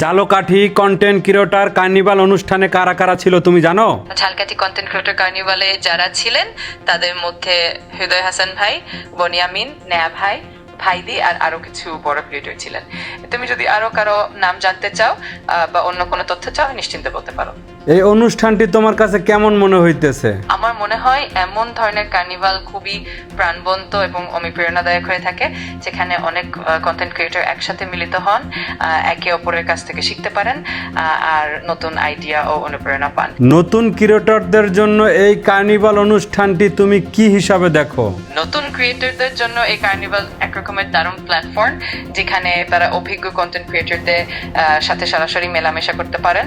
Jhalokathi content creator carnival অনুষ্ঠানে কারা কারা ছিল তুমি জানো? ঝালকাঠি কন্টেন্ট ক্রিয়েটর কার্নিভালে যারা ছিলেন, তাদের মধ্যে হৃদয় হাসান ভাই বনিয়ামিন নেয়া ভাই, ভাইদি আর আরও কিছু বড় ক্রিয়েটর ছিলেন। তুমি যদি আরও কারও নাম জানতে চাও বা অন্য কোনো তথ্য চাও, নিশ্চিন্তে বলতে পারো। এই অনুষ্ঠানটি তোমার কাছে কেমন মনে হইতেছে? আমার মনে হয় এমন ধরনের কার্নিভাল খুবই প্রাণবন্ত এবং অনুপ্রেরণাদায়ক হয়ে থাকে যেখানে অনেক কন্টেন্ট ক্রিয়েটর একসাথে মিলিত হন একে অপরের কাছ থেকে শিখতে পারেন আর নতুন আইডিয়া ও অনুপ্রেরণা পান। নতুন ক্রিয়েটরদের জন্য এই কার্নিভাল অনুষ্ঠানটি তুমি কি হিসাবে দেখো? নতুন ক্রিয়েটরদের জন্য এই কার্নিভাল এক রকমের দারুণ প্ল্যাটফর্ম যেখানে তারা অভিজ্ঞ কন্টেন্ট ক্রিয়েটরদের সাথে সরাসরি মেলামেশা করতে পারেন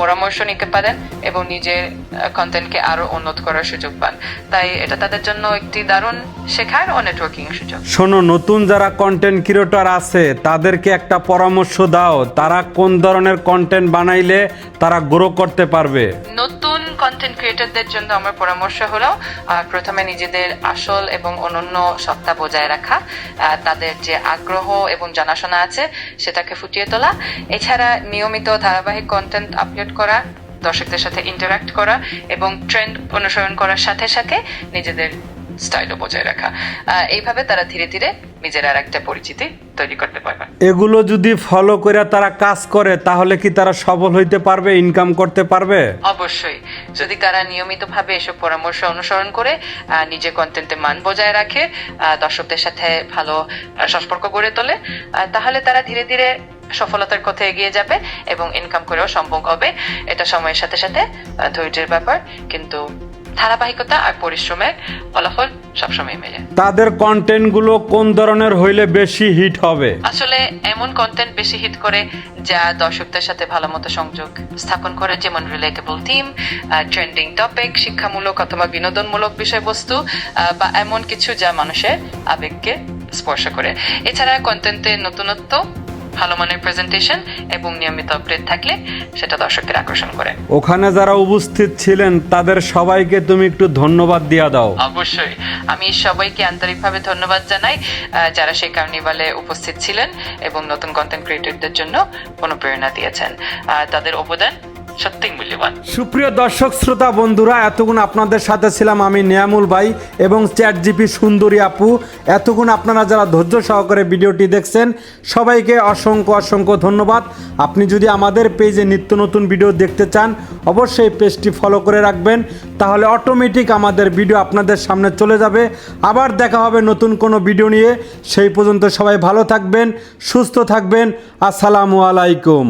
পরামর্শ নিতে পারেন এবং নিজের কন্টেন্টকে আরও উন্নত করার সুযোগ পান। তাই এটা তাদের জন্য একটি দারুণ শেখার ও নেটওয়ার্কিং সুযোগ। শোনো নতুন যারা কন্টেন্ট ক্রিয়েটর আছে তাদেরকে একটা পরামর্শ দাও তারা কোন ধরনের কন্টেন্ট বানাইলে তারা গ্রো করতে পারবে। নতুন কন্টেন্ট ক্রিয়েটরদের জন্য আমার পরামর্শ হলো প্রথমে নিজেদের আসল এবং অনন্য সত্তা বজায় রাখা তাদের যে আগ্রহ এবং জানাশোনা আছে সেটাকে ফুটিয়ে তোলা। এছাড়া নিয়মিত ধারাবাহিক কন্টেন্ট আপলোড করা দর্শকদের সাথে ইন্টারাক্ট করা এবং ট্রেন্ড অনুসরণ করার সাথে সাথে নিজেদের স্টাইলও বজায় রাখা। এইভাবে তারা ধীরে ধীরে নিজের আর একটা পরিচিতি তৈরি করতে পারবে। এগুলো যদি ফলো করে তারা কাজ করে তাহলে কি তারা সফল হইতে পারবে ইনকাম করতে পারবে? অবশ্যই। যদি তারা নিয়মিতভাবে এসব পরামর্শ অনুসরণ করে নিজের কন্টেন্টে মান বজায় রাখে দর্শকদের সাথে ভালো সম্পর্ক গড়ে তোলে তাহলে তারা ধীরে ধীরে সফলতার পথে এগিয়ে যাবে এবং ইনকাম করেও সম্ভব হবে। এটা সময়ের সাথে সাথে ধৈর্যের ব্যাপার কিন্তু ধারাবাহিকতা আর পরিশ্রমের ফলাফল সবসময় মেলে। তাদের কন্টেন্টগুলো কোন ধরনের হইলে বেশি হিট হবে? আসলে এমন কন্টেন্ট বেশি হিট করে যা দর্শকদের সাথে ভালো মতো সংযোগ স্থাপন করে যেমন রিলেটেবল থিম ট্রেন্ডিং টপিক শিক্ষামূলক অথবা বিনোদনমূলক বিষয়বস্তু বা এমন কিছু যা মানুষের আবেগকে স্পর্শ করে। এছাড়া কন্টেন্টের নতুনত্ব ভালো মানের প্রেজেন্টেশন এবং নিয়মিত আপডেট থাকলে সেটা দর্শকদের আকর্ষণ করে। ওখানে যারা উপস্থিত ছিলেন তাদের সবাইকে তুমি একটু ধন্যবাদ দিয়া দাও। অবশ্যই। আমি সবাইকে আন্তরিকভাবে ধন্যবাদ জানাই যারা সেই কার্নিভালে উপস্থিত ছিলেন এবং নতুন কন্টেন্ট ক্রিয়েটরদের জন্য অনুপ্রেরণা দিয়েছেন। তাদের অবদান সত্যিই মূল্যবান। সুপ্রিয় দর্শক, শ্রোতা, বন্ধুরা, এতক্ষণ আপনাদের সাথে ছিলাম আমি নিয়ামুল ভাই এবং চ্যাট জিপি সুন্দরী আপু। এতক্ষণ আপনারা যারা ধৈর্য সহকারে ভিডিওটি দেখছেন, সবাইকে অসংখ্য অসংখ্য ধন্যবাদ। আপনি যদি আমাদের পেজে নিত্য নতুন ভিডিও দেখতে চান, অবশ্যই পেজটি ফলো করে রাখবেন, তাহলে অটোমেটিক আমাদের ভিডিও আপনাদের সামনে চলে যাবে। আবার দেখা হবে নতুন কোনো ভিডিও নিয়ে। সেই পর্যন্ত সবাই ভালো থাকবেন, সুস্থ থাকবেন। আসসালামু আলাইকুম।